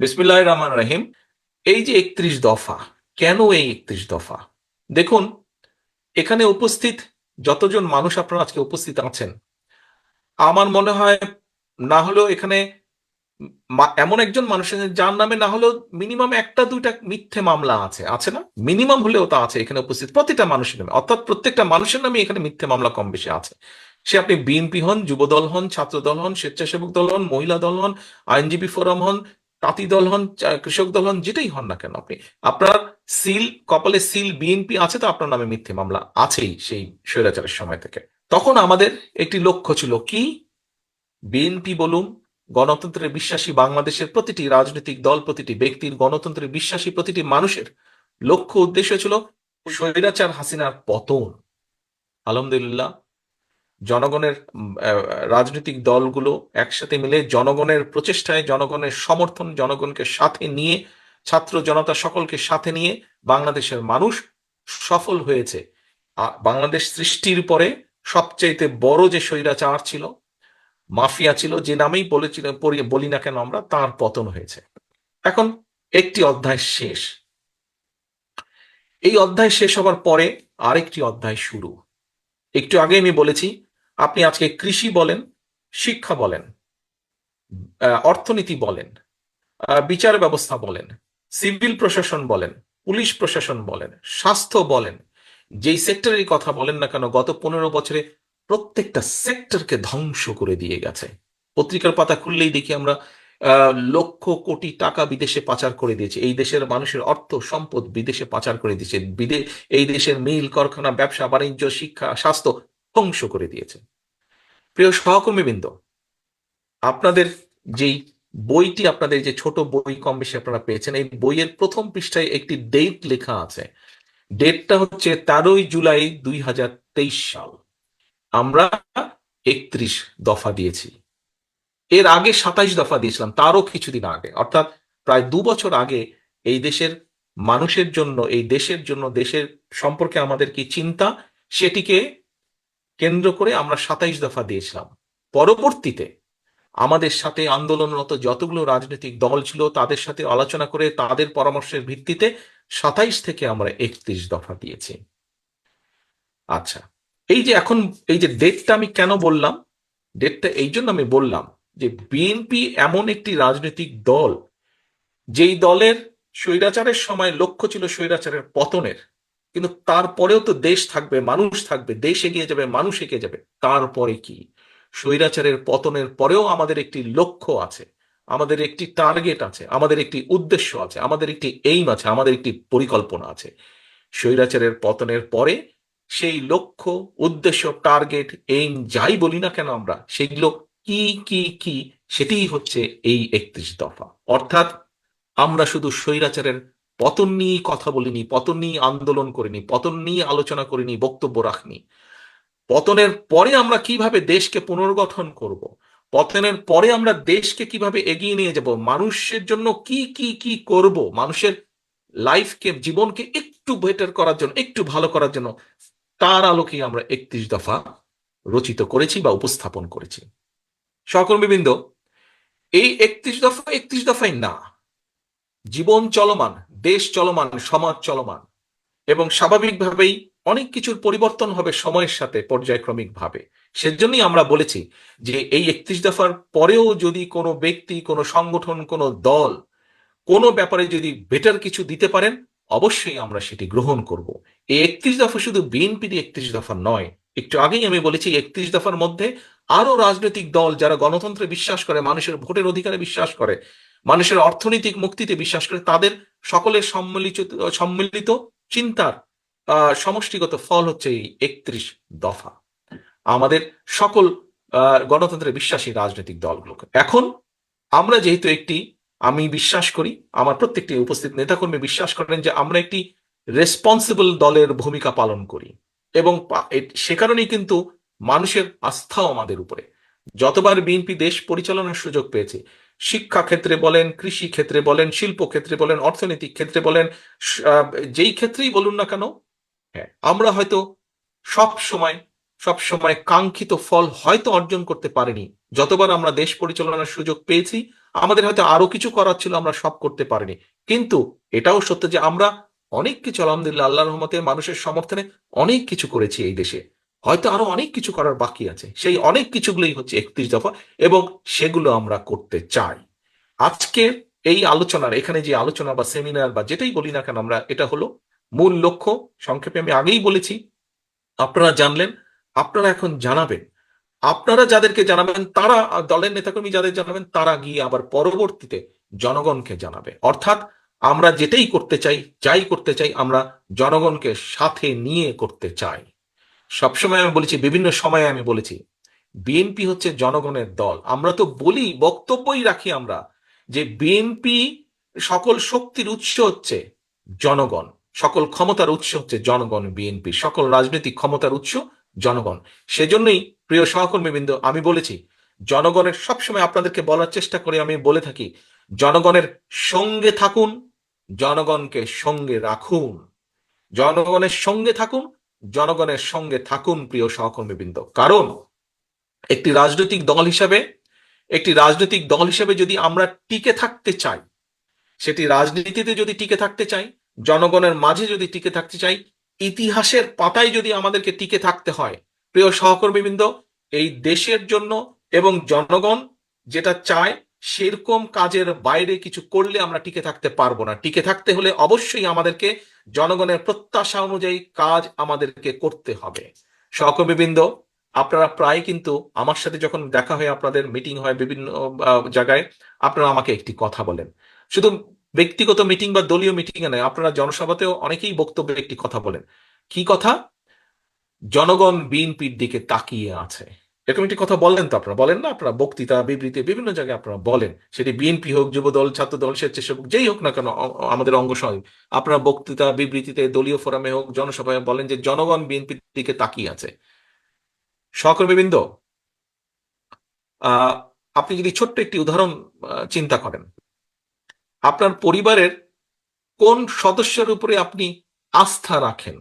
বিসমিল্লাহ রহমান রহিম। এই যে একত্রিশ দফা, কেন এই একত্রিশ দফা? দেখুন, এখানে উপস্থিত যতজন মানুষ আপনারা আজকে উপস্থিত আছেন, আমার মনে হয় না হলেও এখানে এমন একজন মানুষ আছেন যার নামে না হলেও মিনিমাম একটা, দুইটা মিথ্যে মামলা আছে। আছে না? মিনিমাম হলেও তা আছে এখানে উপস্থিত প্রতিটা মানুষের নামে। অর্থাৎ প্রত্যেকটা মানুষের নামে এখানে মিথ্যে মামলা কম বেশি আছে। সে আপনি বিএনপি হন যুবদল হন, ছাত্র দল হন, স্বেচ্ছাসেবক দল হন, মহিলা দল হন, আইনজীবী ফোরাম হন তাঁতি দল হন কৃষক দল হন, যেটাই হন না কেন আপনি। আপনার সিল, কপালে সিল বিএনপি আছে তো, আপনার নামে মিথ্যে মামলা আছেই সেই স্বৈরাচারের সময় থেকে। তখন আমাদের একটি লক্ষ্য ছিল কি? বিএনপি বলুন গণতন্ত্রে বিশ্বাসী বাংলাদেশের প্রতিটি রাজনৈতিক দল, প্রতিটি ব্যক্তির গণতন্ত্রে বিশ্বাসী প্রতিটি মানুষের লক্ষ্য, উদ্দেশ্য ছিল স্বৈরাচার হাসিনার পতন। আলহামদুলিল্লাহ জনগণের রাজনৈতিক দলগুলো একসাথে মিলে জনগণের প্রচেষ্টায়, জনগণের সমর্থন, জনগণকে সাথে নিয়ে, ছাত্র জনতা সকলকে সাথে নিয়ে বাংলাদেশের মানুষ সফল হয়েছে। বাংলাদেশ সৃষ্টির পরে সবচাইতে বড় যে স্বৈরাচার ছিল, মাফিয়া ছিল, যে নামেই বলেছিল বলি না কেন আমরা, তার পতন হয়েছে। এখন একটি অধ্যায় শেষ। এই অধ্যায় শেষ হবার পরে আরেকটি অধ্যায় শুরু। একটু আগে আমি বলেছি আপনি আজকে কৃষি বলেন, শিক্ষা বলেন অর্থনীতি বলেন বিচার ব্যবস্থা বলেন, সিভিল প্রশাসন বলেন, পুলিশ প্রশাসন বলেন, স্বাস্থ্য বলেন, যেই সেক্টরের কথা বলেন না কেন, গত পনেরো বছরে প্রত্যেকটা সেক্টরকে ধ্বংস করে দিয়ে গেছে। পত্রিকার পাতা খুললেই দেখি আমরা লক্ষ কোটি টাকা বিদেশে পাচার করে দিয়েছে। এই দেশের মানুষের অর্থ, সম্পদ বিদেশে পাচার করে দিয়েছে। এই দেশের মিল, কারখানা, ব্যবসা, বাণিজ্য, শিক্ষা, স্বাস্থ্য ধ্বংস করে দিয়েছে। প্রিয় সহকর্মীবৃন্দ, আপনাদের যেই বইটি, আপনাদের যে ছোট বই কম বেশি আপনারা পেয়েছেন, এই বইয়ের প্রথম পৃষ্ঠায় একটি ডেট লেখা আছে। ডেটটা হচ্ছে তেরোই জুলাই দুই হাজার তেইশ সাল। আমরা একত্রিশ দফা দিয়েছি। এর আগে সাতাইশ দফা দিয়েছিলাম, তারও কিছুদিন আগে। অর্থাৎ প্রায় দু বছর আগে এই দেশের মানুষের জন্য, এই দেশের জন্য, দেশের সম্পর্কে আমাদের কি চিন্তা, সেটিকে কেন্দ্র করে আমরা সাতাইশ দফা দিয়েছিলাম। পরবর্তীতে আমাদের সাথে আন্দোলনরত যতগুলো রাজনৈতিক দল ছিল, তাদের সাথে আলোচনা করে তাদের পরামর্শের ভিত্তিতে সাতাইশ থেকে আমরা একত্রিশ দফা দিয়েছি। আচ্ছা এই যে এখন, এই যে ডেটটা আমি কেন বললাম? ডেটটা এই জন্য আমি বললাম যে বিএনপি এমন একটি রাজনৈতিক দল, যেই দলের স্বৈরাচারের সময় লক্ষ্য ছিল স্বৈরাচারের পতনের। কিন্তু তারপরেও তো দেশ থাকবে, মানুষ থাকবে, দেশ এগিয়ে যাবে, মানুষ এগিয়ে যাবে। তারপরে কি? স্বৈরাচারের পতনের পরেও আমাদের একটি লক্ষ্য আছে, আমাদের একটি টার্গেট আছে, আমাদের একটি উদ্দেশ্য আছে, আমাদের একটি এইম আছে, আমাদের একটি পরিকল্পনা আছে। স্বৈরাচারের পতনের পরে সেই লক্ষ্য, উদ্দেশ্য টার্গেট এইম যাই বলি না কেন আমরা, সেগুলো কি কি কি, সেটিই হচ্ছে এই একত্রিশ দফা। অর্থাৎ আমরা শুধু স্বৈরাচারের পতন নিয়ে কথা বলিনি পতন নিয়ে আন্দোলন করিনি পতন নিয়ে আলোচনা করিনি, বক্তব্য রাখনি। পতনের পরে আমরা কীভাবে দেশকে পুনর্গঠন করব? পতনের পরে আমরা দেশকে কীভাবে এগিয়ে নিয়ে যাব? মানুষের জন্য কি কি কি করব? মানুষের লাইফকে জীবনকে একটু বেটার করার জন্য, একটু ভালো করার জন্য তার আলোকে আমরা একত্রিশ দফা রচিত করেছি বা উপস্থাপন করেছি। সহকর্মীবৃন্দ, এই একত্রিশ দফা, একত্রিশ দফাই না। জীবন চলমান, দেশ চলমান, সমাজ চলমান। এবং স্বাভাবিকভাবেই অনেক কিছুর পরিবর্তন হবে সময়ের সাথে পর্যায়ক্রমিকভাবে। সেজন্যই আমরা বলেছি যে এই একত্রিশ দফার পরেও যদি কোনো ব্যক্তি, কোনো সংগঠন, কোনো দল কোনো ব্যাপারে যদি বেটার কিছু দিতে পারেন, অবশ্যই আমরা সেটি গ্রহণ করব। এই একত্রিশ দফা শুধু বিএনপির একত্রিশ দফা নয়, একটু আগেই আমি বলেছি একত্রিশ দফার মধ্যে আরও রাজনৈতিক দল যারা গণতন্ত্রে বিশ্বাস করে, মানুষের ভোটের অধিকারে বিশ্বাস করে মানুষের অর্থনৈতিক মুক্তিতে বিশ্বাস করে তাদের সকলের সম্মিলিত সম্মিলিত চিন্তার সমষ্টিগত ফল হচ্ছে এই একত্রিশ দফা। আমাদের সকল গণতন্ত্রে বিশ্বাসী রাজনৈতিক দলগুলোকে। এখন আমরা যেহেতু একটি, আমি বিশ্বাস করি, আমার প্রত্যেকটি উপস্থিত নেতাকর্মী বিশ্বাস করেন যে আমরা একটি রেসপন্সিবল দলের ভূমিকা পালন করি। এবং সে কারণেই কিন্তু মানুষের আস্থাও আমাদের উপরে। যতবার বিএনপি দেশ পরিচালনার সুযোগ পেয়েছে শিক্ষা ক্ষেত্রে বলেন কৃষি ক্ষেত্রে বলেন শিল্প ক্ষেত্রে বলেন অর্থনৈতিক ক্ষেত্রে বলেন যেই ক্ষেত্রেই বলুন না কেন হ্যাঁ। আমরা হয়তো সব সময় সব সময় কাঙ্ক্ষিত ফল হয়তো অর্জন করতে পারিনি। যতবার আমরা দেশ পরিচালনার সুযোগ পেয়েছি আমাদের হয়তো আরও কিছু করার ছিল আমরা সব করতে পারিনি। কিন্তু এটাও সত্য যে আমরা অনেক কিছু আলহামদুলিল্লাহ আল্লাহ রহমতে মানুষের সমর্থনে অনেক কিছু করেছি এই দেশে। হয়তো আরও অনেক কিছু করার বাকি আছে। সেই অনেক কিছুগুলোই হচ্ছে একত্রিশ দফা এবং সেগুলো আমরা করতে চাই। আজকে এই আলোচনার, এখানে যে আলোচনা বা সেমিনার বা যেটাই বলি না কেন আমরা, এটা হলো মূল লক্ষ্য। সংক্ষেপে আমি আগেই বলেছি, আপনারা জানলেন, আপনারা এখন জানাবেন। আপনারা যাদেরকে জানাবেন, তারা দলের নেতাকর্মী যাদের জানাবেন, তারা গিয়ে আবার পরবর্তীতে জনগণকে জানাবে। অর্থাৎ আমরা যেটাই করতে চাই, যাই করতে চাই, আমরা জনগণকে সাথে নিয়ে করতে চাই। সবসময় আমি বলেছি, বিভিন্ন সময়ে আমি বলেছি, বিএনপি হচ্ছে জনগণের দল। আমরা তো বলি, বক্তব্যই রাখি আমরা যে বিএনপি সকল শক্তির উৎস হচ্ছে জনগণ। সকল ক্ষমতার উৎস হচ্ছে জনগণ বিএনপি। সকল রাজনৈতিক ক্ষমতার উৎস জনগণ। সেজন্যই প্রিয় সহকর্মীবৃন্দ, আমি বলেছি, জনগণের সবসময় আপনাদেরকে বলার চেষ্টা করে, আমি বলে থাকি, জনগণের সঙ্গে থাকুন, জনগণকে সঙ্গে রাখুন। জনগণের সঙ্গে থাকুন জনগণের সঙ্গে থাকুন, প্রিয় সহকর্মীবৃন্দ। কারণ একটি রাজনৈতিক দল হিসাবে, একটি রাজনৈতিক দল হিসেবে যদি আমরা টিকে থাকতে চাই, সেটি রাজনীতিতে যদি টিকে থাকতে চাই, জনগণের মাঝে যদি টিকে থাকতে চাই, ইতিহাসের পাতায় যদি আমাদেরকে টিকে থাকতে হয়, প্রিয় সহকর্মীবৃন্দ, এই দেশের জন্য এবং জনগণ যেটা চায়, সেরকম কাজের বাইরে কিছু করলে আমরা টিকে থাকতে পারব না। টিকে থাকতে হলে অবশ্যই আমাদেরকে জনগণের প্রত্যাশা অনুযায়ী কাজ আমাদেরকে করতে হবে। সহকর্মীবৃন্দ, আপনারা প্রায় কিন্তু আমার সাথে যখন দেখা হয়, আপনাদের মিটিং হয় বিভিন্ন জায়গায়, আপনারা আমাকে একটি কথা বলেন। শুধু ব্যক্তিগত মিটিং বা দলীয় মিটিং এ নয়, আপনারা জনসভাতেও অনেকেই বক্তব্যে একটি কথা বলেন। কি কথা? জনগণ বিএনপির দিকে তাকিয়ে আছে। এরকম একটি কথা বললেন তো আপনারা, বলেন না আপনারা, বক্তৃতা, বিবৃতি, বিভিন্ন জায়গায় আপনারা বলেন। সেটি বিএনপি হোক যুব দল ছাত্র দল স্বেচ্ছাসেবক, যেই হোক না কেন আমাদের অঙ্গ সহায়ক। আপনারা বক্তৃতা, বিবৃতিতে, দলীয় ফোরামে হোক, জনসভায় বলেন যে জনগণ বিএনপির দিকে তাকিয়ে আছে। সহকর্মীবৃন্দ আপনি যদি ছোট্ট একটি উদাহরণ চিন্তা করেন। আপনার পরিবারের কোন সদস্যের উপরে আপনি আস্থা রাখেন?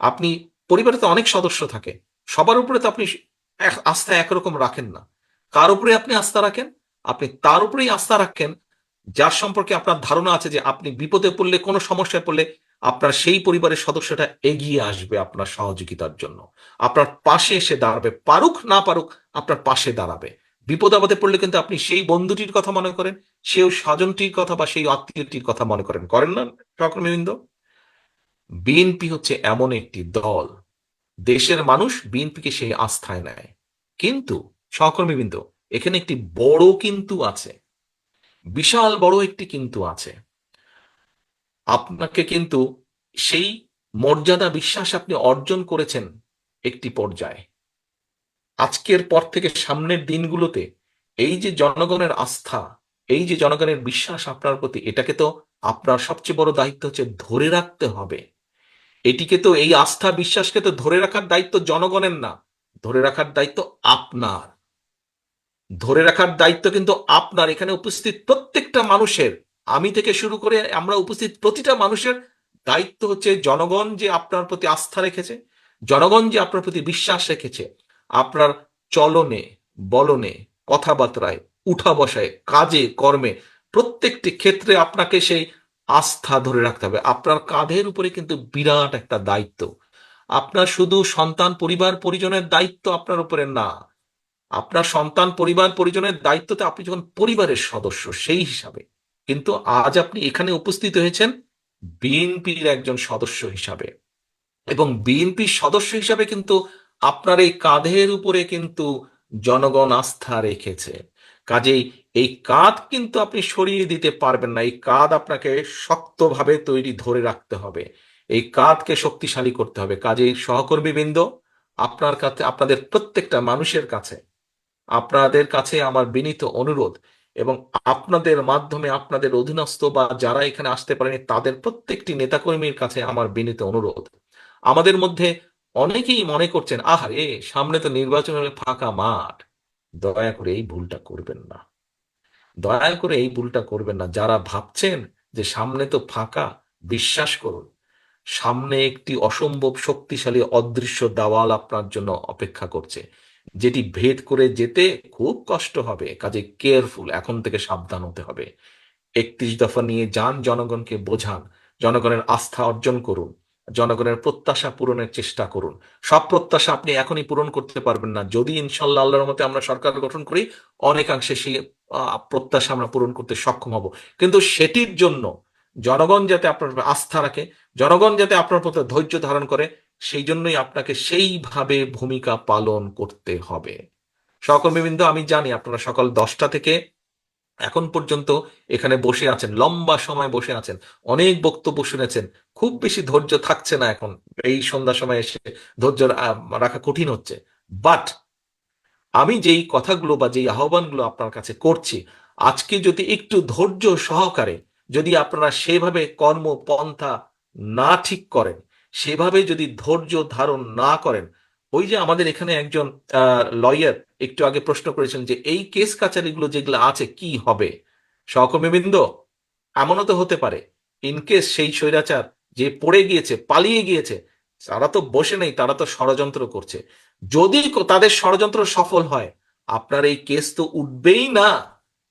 আপনি, পরিবারে তো অনেক সদস্য থাকে। সবার উপরে তো আপনি আস্থা একরকম রাখেন না। কার উপরে আপনি আস্থা রাখেন? আপনি তার উপরেই আস্থা রাখেন, যার সম্পর্কে আপনার ধারণা আছে যে আপনি বিপদে পড়লে, কোনো সমস্যায় পড়লে, আপনার সেই পরিবারের সদস্যটা এগিয়ে আসবে আপনার সহযোগিতার জন্য। আপনার পাশে এসে দাঁড়াবে, পারুক না পারুক আপনার পাশে দাঁড়াবে। বিপদ আপদে পড়লে কিন্তু আপনি সেই বন্ধুটির কথা মনে করেন সেও স্বজনটির কথা বা সেই আত্মীয়টির কথা মনে করেন। করেন না সহকর্মীবৃন্দ বিএনপি হচ্ছে এমন একটি দল দেশের মানুষ বিএনপিকে সেই আস্থায় নেয়। কিন্তু সহকর্মীবৃন্দ এখানে একটি বড় কিন্তু আছে। বিশাল বড় একটি কিন্তু আছে। আপনাকে কিন্তু সেই মর্যাদা বিশ্বাস আপনি অর্জন করেছেন একটি পর্যায়ে। আজকের পর থেকে সামনের দিনগুলোতে এই যে জনগণের আস্থা, এই যে জনগণের বিশ্বাস আপনার প্রতি, এটাকে তো আপনার সবচেয়ে বড় দায়িত্ব হচ্ছে ধরে রাখতে হবে। এটিকে তো এই আস্থা বিশ্বাসকে তো ধরে রাখার দায়িত্ব জনগণের না, ধরে রাখার দায়িত্ব আপনার। ধরে রাখার দায়িত্ব কিন্তু আপনার, এখানে উপস্থিত প্রত্যেকটা মানুষের। আমি থেকে শুরু করে আমরা উপস্থিত প্রতিটা মানুষের দায়িত্ব হচ্ছে জনগণ যে আপনার প্রতি আস্থা রেখেছে, জনগণ যে আপনার প্রতি বিশ্বাস রেখেছে, আপনার চলনে, বলনে, কথাবার্তায়, উঠা বসায়, কাজে, কর্মে প্রত্যেকটি ক্ষেত্রে আপনাকে সেই আস্থা ধরে রাখতে হবে। আপনার কাঁধের উপরে কিন্তু বিরাট একটা দায়িত্ব। আপনার শুধু সন্তান, পরিবার, পরিজনের দায়িত্ব আপনার উপরে না। আপনার সন্তান, পরিবার, পরিজনের দায়িত্বতে আপনি যখন পরিবারের সদস্য, সেই হিসাবে। কিন্তু আজ আপনি এখানে উপস্থিত হয়েছেন বিএনপির একজন সদস্য হিসাবে। এবং বিএনপির সদস্য হিসাবে কিন্তু আপনার এই কাঁধের উপরে কিন্তু জনগণ আস্থা রেখেছে। কাজেই এই কাঁধ কিন্তু আপনি সরিয়ে দিতে পারবেন না। এই কাঁধ আপনাকে শক্তভাবে তৈরি ধরে রাখতে হবে। এই কাঁধকে শক্তিশালী করতে হবে। কাজেই সহকর্মীবৃন্দ, আপনার কাছে, আপনাদের প্রত্যেকটা মানুষের কাছে, আপনাদের কাছে আমার বিনীত অনুরোধ এবং আপনাদের মাধ্যমে আপনাদের অধীনস্থ বা যারা এখানে আসতে পারেনি, তাদের প্রত্যেকটি নেতাকর্মীর কাছে আমার বিনীত অনুরোধ। আমাদের মধ্যে অনেকেই মনে করছেন, আহারে, সামনে তো নির্বাচনের ফাঁকা মাঠ। দয়া করে এই ভুলটা করবেন না। দয়া করে এই ভুলটা করবেন না। যারা ভাবছেন যে সামনে তো ফাঁকা, বিশ্বাস করুন, সামনে একটি অসম্ভব শক্তিশালী অদৃশ্য দেওয়াল আপনার জন্য অপেক্ষা করছে, যেটি ভেদ করে যেতে খুব কষ্ট হবে। কাজে কেয়ারফুল, এখন থেকে সাবধান হতে হবে। একত্রিশ দফা নিয়ে যান, জনগণকে বোঝান, জনগণের আস্থা অর্জন করুন। জনগণের প্রত্যাশা পূরণের চেষ্টা করুন। সব প্রত্যাশা আপনি এখনই পূরণ করতে পারবেন না। যদি ইনশাল্লাহ আল্লাহর মতে আমরা সরকার গঠন করি, অনেকাংশে সেই প্রত্যাশা আমরা পূরণ করতে সক্ষম হব। কিন্তু সেটির জন্য জনগণ যাতে আপনার আস্থা রাখে, জনগণ যাতে আপনার প্রতি ধৈর্য ধারণ করে, সেই জন্যই আপনাকে সেইভাবে ভূমিকা পালন করতে হবে। সহকর্মীবৃন্দ, আমি জানি আপনারা সকাল দশটা থেকে এখন পর্যন্ত এখানে বসে আছেন, লম্বা সময় বসে আছেন, অনেক বক্তব্য শুনেছেন, খুব বেশি ধৈর্য থাকছে না এখন, এই সন্ধ্যা সময় এসে ধৈর্য রাখা কঠিন হচ্ছে। বাট আমি যেই কথাগুলো বা যেই আহ্বানগুলো আপনার কাছে করছি, আজকে যদি একটু ধৈর্য সহকারে যদি আপনারা সেভাবে কর্ম পন্থা না ঠিক করেন, সেভাবে যদি ধৈর্য ধারণ না করেন ওই যে আমাদের এখানে একজন লয়ার একটু আগে প্রশ্ন করেছেন যে, এই কেস কাচারিগুলো যেগুলো আছে, কি হবে? সহকর্মীবৃন্দ, এমনও তো হতে পারে। ইনকেস সেই স্বৈরাচার যে পড়ে গিয়েছে, পালিয়ে গিয়েছে, তারা তো বসে নেই, তারা তো ষড়যন্ত্র করছে। যদি তাদের ষড়যন্ত্র সফল হয়, আপনার এই কেস তো উঠবেই না।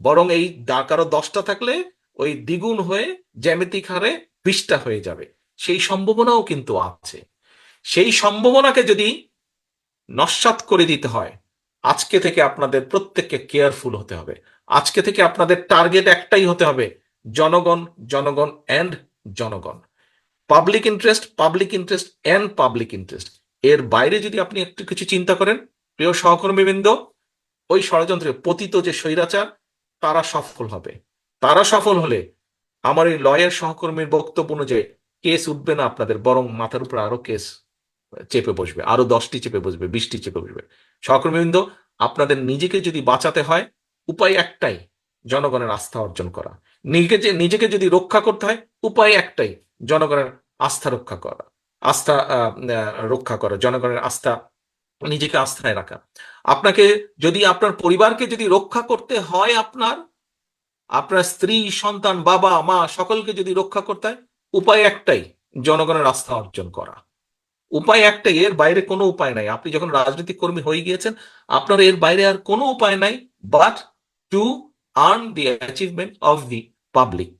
বরং এই কারও দশটা থাকলে, ওই দ্বিগুণ হয়ে জ্যামিতিক হারে বিশটা হয়ে যাবে। সেই সম্ভাবনাও কিন্তু আছে। সেই সম্ভাবনাকে যদি নস্বাত করে দিতে হয়। আজকে থেকে আপনাদের প্রত্যেককে কেয়ারফুল হতে হবে। আজকে থেকে আপনাদের টার্গেট একটাই হতে হবে, জনগণ জনগণ এন্ড জনগণ। Public interest public interest and public interest. এর বাইরে যদি আপনি একটু কিছু চিন্তা করেন, প্রিয় সহকর্মীবৃন্দ, ওই ষড়যন্ত্রে পতিত যে স্বৈরাচার, তারা সফল হবে। তারা সফল হলে আমার এই লয়ের সহকর্মীর বক্তব্য অনুযায়ী কেস উঠবে না আপনাদের, বরং মাথার উপর আরও কেস চেপে বসবে, আরও দশটি চেপে বসবে, বিশটি চেপে বসবে। সহকর্মীবৃন্দ আপনাদের নিজেকে যদি বাঁচাতে হয়, উপায় একটাই, জনগণের আস্থা অর্জন করা। নিজেকে নিজেকে যদি রক্ষা করতে হয়, উপায় একটাই, জনগণের আস্থা রক্ষা করা। আস্থা রক্ষা করা, জনগণের আস্থা, নিজেকে আস্থায় রাখা। আপনাকে যদি, আপনার পরিবারকে যদি রক্ষা করতে হয় আপনার আপনার স্ত্রী, সন্তান, বাবা, মা, সকলকে যদি রক্ষা করতে হয়, উপায় একটাই, জনগণের আস্থা অর্জন করা। উপায় একটাই, এর বাইরে কোনো উপায় নাই। আপনি যখন রাজনৈতিক কর্মী হয়ে গিয়েছেন, আপনার এর বাইরে আর কোনো উপায় নাই but to earn the achievement of the public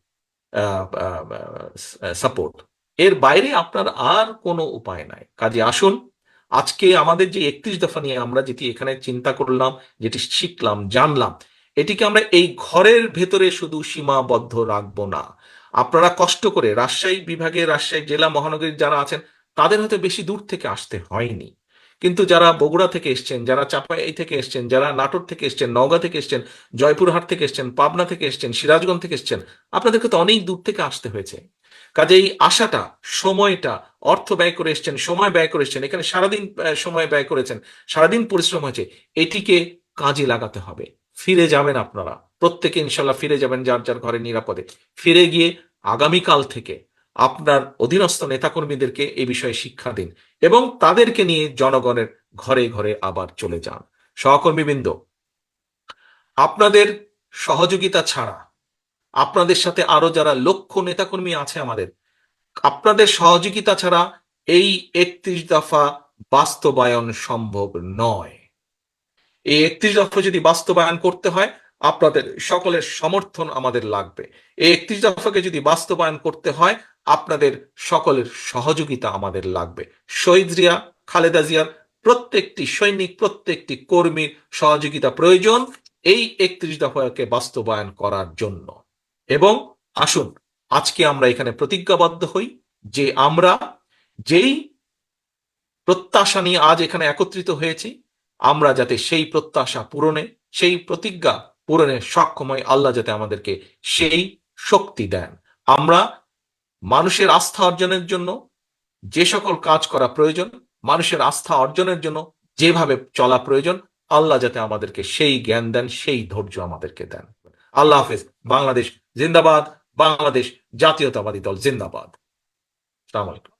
support এর বাইরে আপনার আর কোনো উপায় নাই। কাজে আসুন, আজকে আমাদের যে একত্রিশ দফা নিয়ে আমরা যেটি এখানে চিন্তা করলাম, যেটি শিখলাম, জানলাম, এটিকে আমরা এই ঘরের ভেতরে শুধু সীমাবদ্ধ রাখব না। আপনারা কষ্ট করে রাজশাহী বিভাগে রাজশাহী জেলা মহানগরীর যারা আছেন তাদের হয়তো বেশি দূর থেকে আসতে হয়নি। কিন্তু যারা বগুড়া থেকে এসছেন, যারা চাপাই থেকে এসছেন, যারা নাটোর থেকে এসছেন, নওগাঁ থেকে এসছেন, জয়পুরহাট থেকে এসছেন, পাবনা থেকে এসছেন, সিরাজগঞ্জ থেকে এসছেন, আপনাদেরকে তো অনেক দূর থেকে আসতে হয়েছে। কাজে এই আশাটা, সময়টা, অর্থ ব্যয় করে এসছেন, সময় ব্যয় করে এসছেন, এখানে সারাদিন সময় ব্যয় করেছেন, সারাদিন পরিশ্রম হয়েছে, এটিকে কাজে লাগাতে হবে। ফিরে যাবেন আপনারা, প্রত্যেকে ইনশাল্লাহ ফিরে যাবেন যার যার ঘরে নিরাপদে। ফিরে গিয়ে আগামীকাল থেকে আপনার অধীনস্থ নেতাকর্মীদেরকে এই বিষয়ে শিক্ষা দিন এবং তাদেরকে নিয়ে জনগণের ঘরে ঘরে আবার চলে যান। সহকর্মীবৃন্দ, আপনাদের সহযোগিতা ছাড়া, আপনাদের সাথে আরও যারা লক্ষ নেতাকর্মী আছে আমাদের, আপনাদের সহযোগিতা ছাড়া এই একত্রিশ দফা বাস্তবায়ন সম্ভব নয়। এই একত্রিশ দফা যদি বাস্তবায়ন করতে হয় আপনাদের সকলের সমর্থন আমাদের লাগবে। এই একত্রিশ দফাকে যদি বাস্তবায়ন করতে হয়, আপনাদের সকলের সহযোগিতা আমাদের লাগবে। শহীদ জিয়া, খালেদা জিয়ার প্রত্যেকটি সৈনিক, প্রত্যেকটি কর্মীর সহযোগিতা প্রয়োজন এই একত্রিশ দফাকে বাস্তবায়ন করার জন্য। এবং আসুন, আজকে আমরা এখানে প্রতিজ্ঞাবদ্ধ হই যে আমরা যেই প্রত্যাশা নিয়ে আজ এখানে একত্রিত হয়েছি, আমরা যাতে সেই প্রত্যাশা পূরণে, সেই প্রতিজ্ঞা পূরণে সক্ষম হয় আল্লাহ যাতে আমাদেরকে সেই শক্তি দেন। আমরা মানুষের আস্থা অর্জনের জন্য যে সকল কাজ করা প্রয়োজন, মানুষের আস্থা অর্জনের জন্য যেভাবে চলা প্রয়োজন, আল্লাহ যাতে আমাদেরকে সেই জ্ঞান দেন, সেই ধৈর্য আমাদেরকে দেন। আল্লাহ হাফেজ। বাংলাদেশ জিন্দাবাদ, বাংলাদেশ জাতীয়তাবাদী দল জিন্দাবাদ। আসসালামু আলাইকুম।